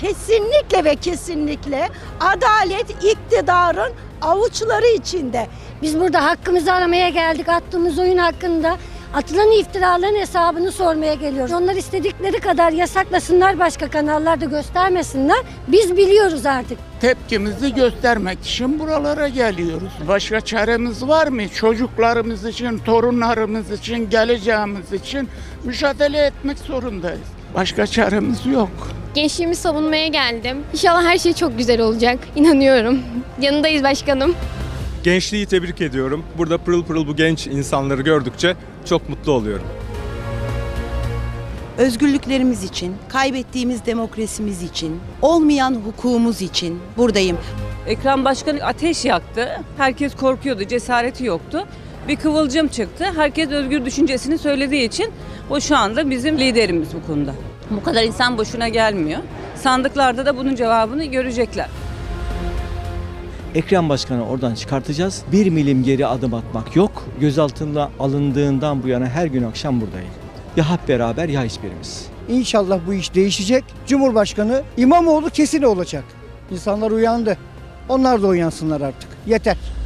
kesinlikle ve kesinlikle adalet iktidarın avuçları içinde. Biz burada hakkımızı aramaya geldik. Attığımız oyun hakkında atılan iftiraların hesabını sormaya geliyoruz. Onlar istedikleri kadar yasaklasınlar başka kanallarda göstermesinler. Biz biliyoruz artık. Tepkimizi göstermek için buralara geliyoruz. Başka çaremiz var mı? Çocuklarımız için, torunlarımız için, geleceğimiz için mücadele etmek zorundayız. Başka çaremiz yok. Gençliğimi savunmaya geldim. İnşallah her şey çok güzel olacak. İnanıyorum. Yanındayız başkanım. Gençliği tebrik ediyorum. Burada pırıl pırıl bu genç insanları gördükçe çok mutlu oluyorum. özgürlüklerimiz için, kaybettiğimiz demokrasimiz için, olmayan hukukumuz için buradayım. Ekrem Başkan ateş yaktı. Herkes korkuyordu, cesareti yoktu. Bir kıvılcım çıktı. Herkes özgür düşüncesini söylediği için o şu anda bizim liderimiz bu konuda. Bu kadar insan boşuna gelmiyor. Sandıklarda da bunun cevabını görecekler. Ekrem Başkan'ı oradan çıkartacağız. Bir milim geri adım atmak yok. Gözaltına alındığından bu yana her gün akşam buradayım. Ya hep beraber ya hiçbirimiz. İnşallah bu iş değişecek. Cumhurbaşkanı İmamoğlu kesin olacak. İnsanlar uyandı. Onlar da uyansınlar artık. Yeter.